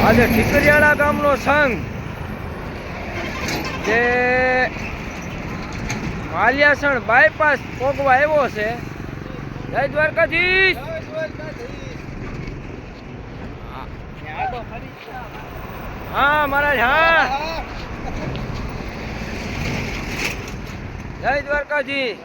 આજે ઠીકરિયાળા ગામનો સંઘ જે માલિયાસણ બાયપાસ પોગવા આવ્યો છે. જય દ્વારકાધીશ! હા. મહારાજ હા. જય દ્વારકાધીશ.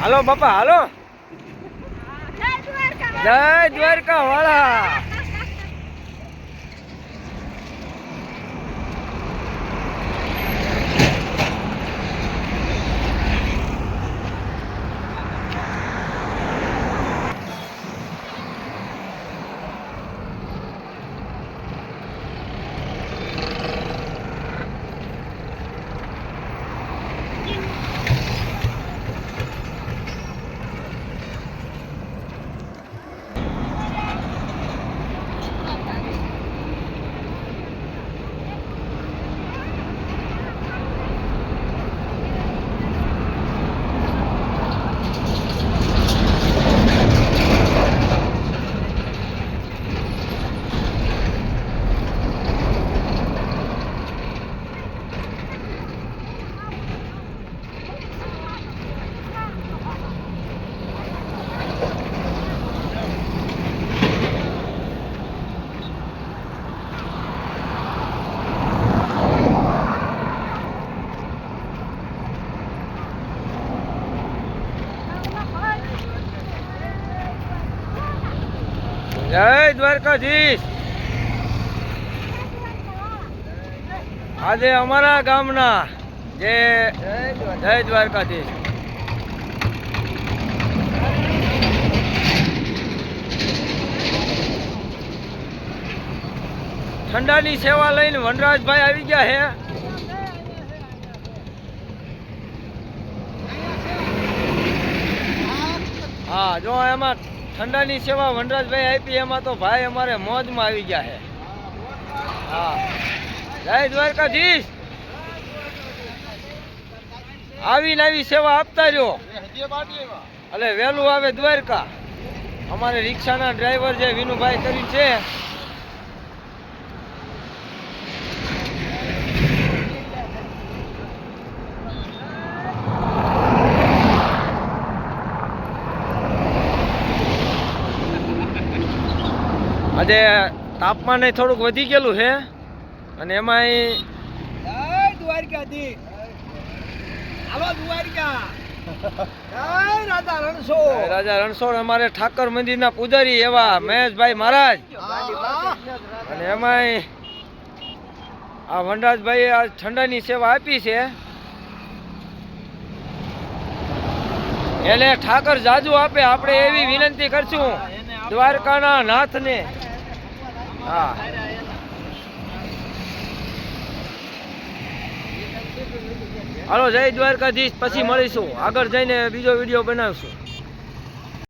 હાલો બાપા હાલો. જય દ્વારકા વાળા જય દ્વારકાધીશ. આજે અમારા ગામના જે જય દ્વારકાધીશ. ઠંડાની સેવા લઈને વનરાજભાઈ આવી ગયા હે. હા, જો એમાં ઠંડાની સેવા વનરાજભાઈ આપી, એમાં તો ભાઈ અમારે મોજમાં આવી ગયા છે. હા. જય દ્વારકાધીશ. આવીને આવી સેવા આપતા રહ્યો એટલે વહેલું આવે દ્વારકા. અમારે રિક્ષાના ડ્રાઈવર જે વિનુભાઈ કરી છે આજે તાપમાન થોડુંક વધી ગયેલું છે. અને એમાંય જય હાલો દ્વારકા. જય રાધા રાજા રણછોડ અમારે ઠાકર મંદિરના પૂજારી એવા મહેશભાઈ મહારાજ. અને એમાંય આ વનરાજભાઈએ આ ઠંડાની સેવા આપી છે. એને ઠાકર જાજુ આપે આપણે એવી વિનંતી કરશું. દ્વારકાના નાથને હા. હાલો જય દ્વારકાધીશ. પછી મળીશું. આગળ જઈને બીજો વીડિયો બનાવશું.